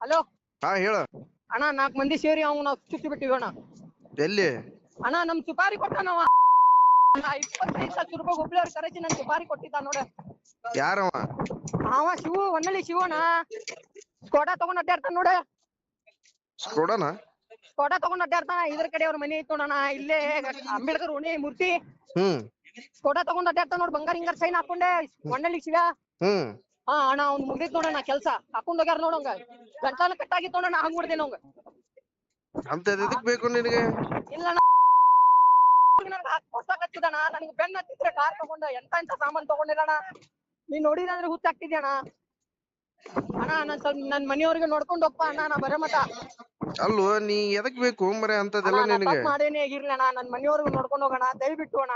Hello? ಹಾ ಹೇಳು. ಅಣ್ಣ ನಾಲ್ಕು ಮಂದಿ ಸೇರಿ ಅವ್ನು ನಾವು ಚುಚ್ಚಿ ಬಿಟ್ಟಿವಿ ಅಣ್ಣ. ಎಲ್ಲಿ? ಅಣ್ಣ ನಮ್ ಸುಪಾರಿ ಕೊಟ್ಟಾನವ ಇಪ್ಪತ್ತೈದು ಲಕ್ಷ ರೂಪಾಯಿ ಹುಬ್ಳಿಯವ್ರ ಕರೆಸಿ ನನ್ ಸುಪಾರಿ ಕೊಟ್ಟಿದ್ದ ನೋಡ. ಯಾರವ? ಅವ ಶಿವು ಹೊನ್ನಳ್ಳಿ ಶಿವಣ್ಣ ಸ್ಕೋಟಾ ತಗೊಂಡ್ ಅಡ್ಡಾಡ್ತಾನ ನೋಡ. ಕೊಡೋಣ ಸ್ಕೋಟಾ ತಗೊಂಡ್ ಅಡ್ಡಾಡ್ತಾನ ಇದ್ರ ಕಡೆ ಅವ್ರ ಮನೆ ಐತ್ ನೋಡಣ ಇಲ್ಲೇ ಅಂಬೇಡ್ಕರ್ ಓಣಿ ಮೂರ್ತಿ. ಹ್ಮ್. ಸ್ಕೋಟಾ ತಗೊಂಡ್ ಅಡ್ಡಾಡ್ತಾನ ನೋಡ್ ಬಂಗಾರ ಹಿಂಗಾರ ಸೈನ್ ಹಾಕೊಂಡೆ ಹೊನ್ನಳ್ಳಿ ಶಿವ. ಹ್ಮ್. ಹಾ ಅಣ್ಣ ಅವ್ನ್ ಮುಗ್ದೈತ್ ನೋಡಣ್ಣ ಕೆಲ್ಸ. ಹಾಕೊಂಡ್ ಹೋಗ್ಯಾರ ನೋಡಂಗ ಗಂಟಲ ಕಟ್ಟಾಗಿತ್ತು ನೋಡಣ್ಣ ಹಂಗ್ ಮುಡ್ದೇನ ಅವಂಗ ಅಂತ ಎದಕ್ ಬೇಕು ನಿನಗೆ? ಇಲ್ಲ ಹೊಸ ಹೊಸಾಕತ್ತಿದಣ ನನಗೆ ಬೆನ್ನ ಹತ್ತಿದ್ರೆ ಕಾರ್ ತಗೊಂಡ ಎಂತ ಎಂತ ಸಾಮಾನ್ ತಗೊಂಡಿರಣ ನೀನ್ ನೋಡಿದ್ರೆ ಹುಚ್ಚಾಗ್ತಿದ್ಯಣ ಅಣ್ಣ? ನಾನ್ ಸ್ವಲ್ಪ ನನ್ ಮನೆಯವ್ರಿಗೆ ನೋಡ್ಕೊಂಡ್ ಹೋಗ್ಪ ಅಣ್ಣ ನಾ ಬರೋ ಮಟ. ಅಲ್ವೋ ನೀ ಎದಕ್ ಬೇಕು ಮರೆ ಅಣ್ಣ ಅಂತದೆಲ್ಲ ನಾ ನಿನಗೆ? ತಪ್ಪ್ ಮಾಡೇನೆ ಅಣ್ಣ. ನನ್ ಮನೆಯವ್ರಿಗೆ ನೋಡ್ಕೊಂಡ್ ಹೋಗೋಣ. ದಯವಿಟ್ಟು ಅಣ್ಣ.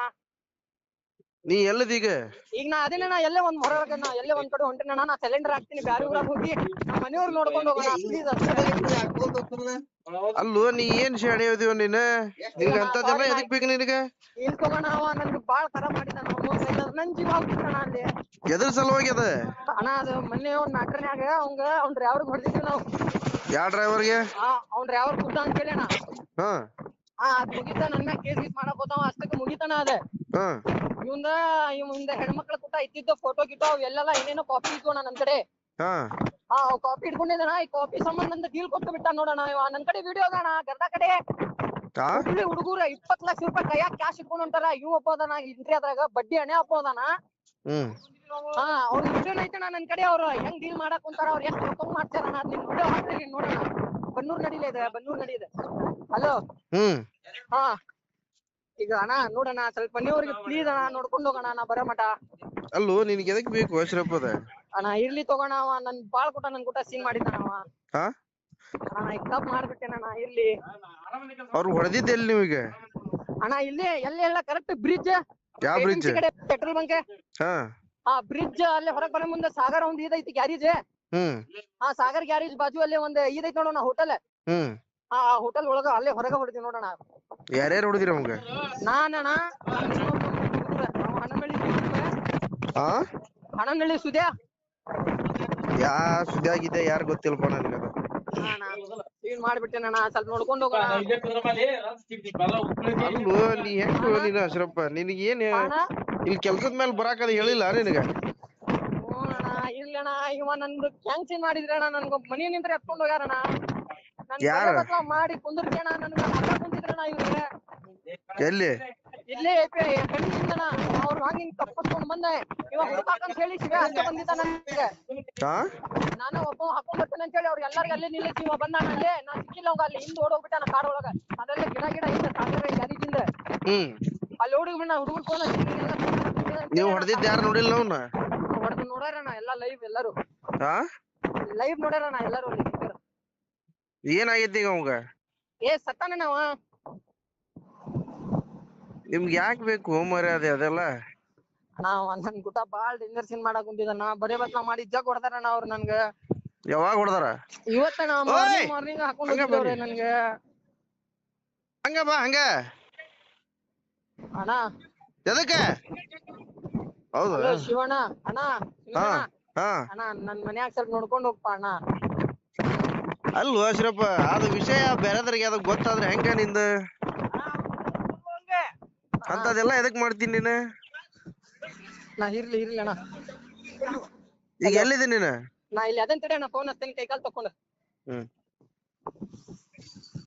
ನೀ ಎಲ್ಲದೀಗ? ಈಗ ನಾ ಅದೇನ ನಾ ಎಲ್ಲೇ ಒಂದ್ ಹೊರಗ ನಾ ಎಲ್ಲೇ ಒಂದ್ ಕಡೆ ಹೊಂಟೇನ ನಾ ಸಿಲಿಂಡರ್ ಹಾಕ್ತೀನಿ ಬ್ಯಾರೆ ಊರಾಗ ಹೋಗಿ ನಮ್ಮ ಮನೆಯವ್ರು ನೋಡ್ಕೊಂಡ್ ಹೋಗೋಣ ಪ್ಲೀಸ್ ಅಲ್ವೋ ನೀ ಏನ್ ಶಾಣೆ ಓದಿವ ನೀನ? ಅಂತ ಅಂತದೆಲ್ಲ ಎದಕ್ ಬೇಕು ನಿನಗ? ಇಲ್ಕೋಣ ಅವ ನನ್ಗೆ ಬಾಳ ಖರಾಬ್ ಮಾಡಿದ ನನ್ ಜೀವ ಹೋಗ್ಬಿಟ್ಟಣ ಅಲ್ಲಿ. ಎದ್ರ ಸಲುವಾಗಿ ಅದ? ಅಣ್ಣ ಅದು ಮೊನ್ನೆ ಒಂದ್ ಮ್ಯಾಟ್ರನ್ಯಾಗ ಅವಂಗ ಅವ್ನ್ ಡ್ರೈವರ್ ಹೊಡೆದಿದ್ವಿ ನಾವು. ಯಾವ ಡ್ರೈವರ್ಗೆ? ಆ ಅವ್ನ್ ಡ್ರೈವರ್ ಕುದ್ದ ಅಂತ ಕೇಳಿ ಅಣ್ಣ. ಹಾ. ಅದ್ ಮುಗಿತ ನನ್ ಕೇಸ್ ಗೀಸ್ ಮಾಡಕ್ ಹೋತಾವ ಅಷ್ಟಕ್ಕೆ ಮುಗಿತನ ಅದ. ಹಾ. ಇವಂದ ಇವಂದ ಹೆಣ್ಮಕ್ಳ ಕೂಟ ಇದ್ದಿದ್ದ ಫೋಟೋ ಗಿಟೋ ಅವೆಲ್ಲ ಏನೇನೋ ಕಾಪಿ ಅಣ್ಣ ನನ್ ಕಡೆ. ಹಾ. ಆ ಕಾಪಿ ಇಟ್ಕೊಂಡಿದ್ದಾನ ಈ ಕಾಪಿ ಸಂಬಂಧ ನಂದ ಡೀಲ್ ಕೊಟ್ಟು ಬಿಟ್ಟ ನೋಡೋಣ ಇವ. ನನ್ ಕಡೆ ವಿಡಿಯೋ ಅದಾಣ ಗರ್ದಾ ಕಡೆ. ಹಾ? ಹುಬ್ಳಿ ಹುಡುಗರ ಇಪ್ಪತ್ ಲಕ್ಷ ರೂಪಾಯಿ ಕೈಯಾಗ ಕ್ಯಾಶ್ ಇಟ್ಕೊಂಡ್ ಅಂತಾರ ಇವ್ ಒಬ್ಬ ಅದಾನ ಇಂಟ್ರಿ ಅದ್ರಾಗ ಬಡ್ಡಿ ಹಣೆ ಒಬ್ಬ ಅದಾನ. ಹ್ಮ್. ಹಾ ಅವ್ರ ವಿಡಿಯೋ ಐತಣ ನನ್ ಕಡೆ ಅವ್ರು ಹೆಂಗ್ ಡೀಲ್ ಮಾಡಕ್ ಕುಂತಾರ ಅವ್ರ ಎಷ್ಟ್ ರೊಕ್ಕ ಮಾಡ್ತಾರ ನಿನ್ ವಿಡಿಯೋ ಹಾಕ್ತೀನಿ ನೋಡೋಣ ಬನ್ನೂರ್ ನಡಿಲೇ ಇದೆ ಬನ್ನೂರ್ ನಡಿ ಇದೆ ಹಲೋ ಹ್ಮ್. ಹಾ. ಈಗ ಅಣ್ಣ ನೋಡಣ್ಣ ಸ್ವಲ್ಪ ನೀವ್ರಿಗೆ ಪ್ಲೀಸ್ ಅಣ್ಣ ನೋಡ್ಕೊಂಡ್ ಹೋಗೋಣ ನಾ ಬರೋ ಮಟ ಅಲ್ಲೋ ನಿನ್ಗೆ ಎದಕ್ ಬೇಕು ಅಶ್ರಫ್ ಅದ ಅಣ್ಣ ಇರ್ಲಿ ತಗೋಣ ಅವ ನನ್ ಬಾಳ್ ಕೊಟ್ಟ ನನ್ ಕೂಟ ಸೀನ್ ಮಾಡಿದ್ದಾನ ಅವ. ಹಾ? ಅಣ್ಣ ಈಗ ತಪ್ಪ್ ಮಾಡ್ಬಿಟ್ಟೆನಣ್ಣ ಇರ್ಲಿ. ಅವ್ರು ಹೊಡೆದಿದ್ದ ಎಲ್ಲಿ ನಿಮಗೆ? ಅಣ್ಣ ಇಲ್ಲಿ ಎಲ್ಲೇ ಎಲ್ಲ ಕರೆಕ್ಟ್ ಬ್ರಿಡ್ಜ್ ಯಾವ ಬ್ರಿಡ್ಜ್ ಪೆಟ್ರೋಲ್ ಬಂಕ್. ಹಾ. ಆ ಬ್ರಿಡ್ಜ್ ಅಲ್ಲೇ ಹೊರಗ್ ಬರೋ ಮುಂದೆ ಸಾಗರ ಒಂದ್ ಇದೈತಿ ಗ್ಯಾರೇಜ್. ಹ್ಮ್. ಆ ಸಾಗರ್ ಗ್ಯಾರೇಜ್ ಬಾಜು ಅಲ್ಲಿ ಒಂದ್ ಇದೈತಿ ನೋಡೋಣ ಹೋಟೆಲ್ ಹ್ಮ್. ಆ ಹೋಟೆಲ್ ಒಳಗ ಅಲ್ಲೇ ಹೊರಗ ಹೊಡಿದ್ವಿ ನೋಡೋಣ ಯಾರ್ಯಾರು ಹೊಡಿದ್ರಿ ಅವಂಗ? ನಾನಣ್ಣ ಹಣನಳ್ಳಿ ಹಾ ಹಣನಳ್ಳಿ ಸುದ್ಯಾ. ಯಾ ಸುದ್ದಿ ಆಗಿದೆ ಯಾರು ಗೊತ್ತಿಲ್ಲಪ್ಪ ನನಗದ ಸೀನ್ ಮಾಡ್ಬಿಟ್ಟೆನಣ್ಣ ಸ್ವಲ್ಪ ನೋಡ್ಕೊಂಡ್ ಹೋಗೋಣ. ಅಲ್ಲೋ ನೀ ಹೆಂಗ್ ನೀನು ಅಶ್ರಪ್ಪ? ನಿನಗೆ ಏನ್ ಇಲ್ಲಿ ಕೆಲ್ಸದ ಮೇಲೆ ಬರಾಕದ ಹೇಳಿಲ್ಲ ನಿನಗ? ಇಲ್ಲಣ್ಣ ಇವ ನಂದು ಕ್ಯಾನ್ಸಲ್ ಮಾಡಿದ್ರಣ್ಣ ನನ್ಗ ಮನಿ ನಿಂತ್ರ ಎತ್ಕೊಂಡ್ ಹೋಗ್ಯಾರಣ್ಣ. ಯಾರು? ಮಾಡಿ ಕುಂದಿರ್ಸಣ ನನ್ಗ ಇವ್ರಿಗೆ ಎಲ್ಲಿ? ಇಲ್ಲೇ ಕಣ್ಣಿಂದಣ ಅವ್ರು ಹಂಗ ತಪ್ಪಿಸ್ಕೊಂಡ್ ಬಂದೆ. ಇವಾಗ ಹುಡುಕಾಕಂತ ಹೇಳಿ ಶಿವ ಅಷ್ಟೇ ಬಂದಿದ್ದ ನನಗೆ. ಹಾ ನಾನು ಒಬ್ಬ ಹಾಕೊಂಡ್ ಬರ್ತೇನೆ ಅಂತ ಹೇಳಿ ಅವ್ರು ಎಲ್ಲಾರ್ಗ ಅಲ್ಲೇ ನಿಲ್ಲಿಸಿ ಇವ ಅಲ್ಲೇ ನಾ ಸಿಕ್ಕಿಲ್ಲ ಅವಂಗ ಅಲ್ಲಿ ಹಿಂದ್ ಓಡ್ ಹೋಗ್ಬಿಟ್ಟಾನ ಕಾಡ್ ಒಳಗ. ಅದೆಲ್ಲ ಗಿಡ ಗಿಡ ಗ್ಯಾರೇಜಿಂದ ಹ್ಮ್. ಅಲ್ಲಿ ಹುಡುಗರು ಫೋನ್ ನೀವ್ ಹೊಡೆದಿದ್ದ ಯಾರು ನೋಡಿಲ್ಲ ಅವ್ನ? ಹೊಡೆದು ಎಲ್ಲಾ ಲೈವ್ ಎಲ್ಲಾರು. ಹಾ ಲೈವ್ ನೋಡ್ಯಾರಣ್ಣ ಎಲ್ಲಾರು ಅಲ್ಲಿ. ಏನಾಗೈತಿ ಈಗ ಅವಂಗ? ಏ ಸತ್ತಾನ ನಾವ. ನಿಮ್ಗೆ ಯಾಕ್ ಬೇಕು ಮರ್ಯಾದೆ ಅದೆಲ್ಲ? ನಾವ್ ನನ್ ಗುಟ ಬಾಳ್ ಡೇಂಜರ್ ಸೀನ್ ಮಾಡಕ್ ನಾ ಬರೇ ಬತ್ಲ ಮಾಡಿ ಜಗ್ ಹೊಡೆದಾರಣ್ಣ ಅವ್ರು ನನ್ಗ. ಯಾವಾಗ ಹೊಡ್ದಾರ? ಇವತ್ತ ಓಯ್! ಮಾರ್ನಿಂಗ್ ಮಾರ್ನಿಂಗ್ ಹಾಕೊಂಡ್ ಹಂಗ ಹೋಗಿದ್ದವ್ರೆ ಬರ್ರಿ. ನನ್ಗೆ. ಹಂಗ ಬಾ ಹಂಗ. ಅಣ್ಣ. ಎದಕ್ಕ? ಹೌದು? ಹಲೋ ಶಿವಣ್ಣ. ಅಣ್ಣ ಹಾ ಶಿವಣ್ಣ ಹಾ. ಅಣ್ಣ ನನ್ ಮನ್ಯಾಗ ಸ್ವಲ್ಪ ನೋಡ್ಕೊಂಡ್ ಹೋಗ್ಪ ಅಣ್ಣ. ಅಲ್ವ ಅಶ್ರಪ್ಪ ಅದು ವಿಷಯ ಬೇರೆದ್ರಿಗೆ ಅದು ಗೊತ್ತಾದ್ರೆ ಹೆಂಗ ನಿಂದ? ಅಂತದೆಲ್ಲ ಎದಕ್ ಮಾಡ್ತೀನಿ ನೀನು? ನಾ ಇರ್ಲಿ ಇರ್ಲಿ ಅಣ್ಣ. ಈಗ ಎಲ್ಲಿದೆ ನೀನು? ನಾ ಇಲ್ಲಿ ಅದನ್ ತಡೆ ಅಣ್ಣ ಫೋನ್ ಹಚ್ತೇನೆ ಕೈಕಾಲ್ ತಕೊಂಡ್ ಹ್ಮ್.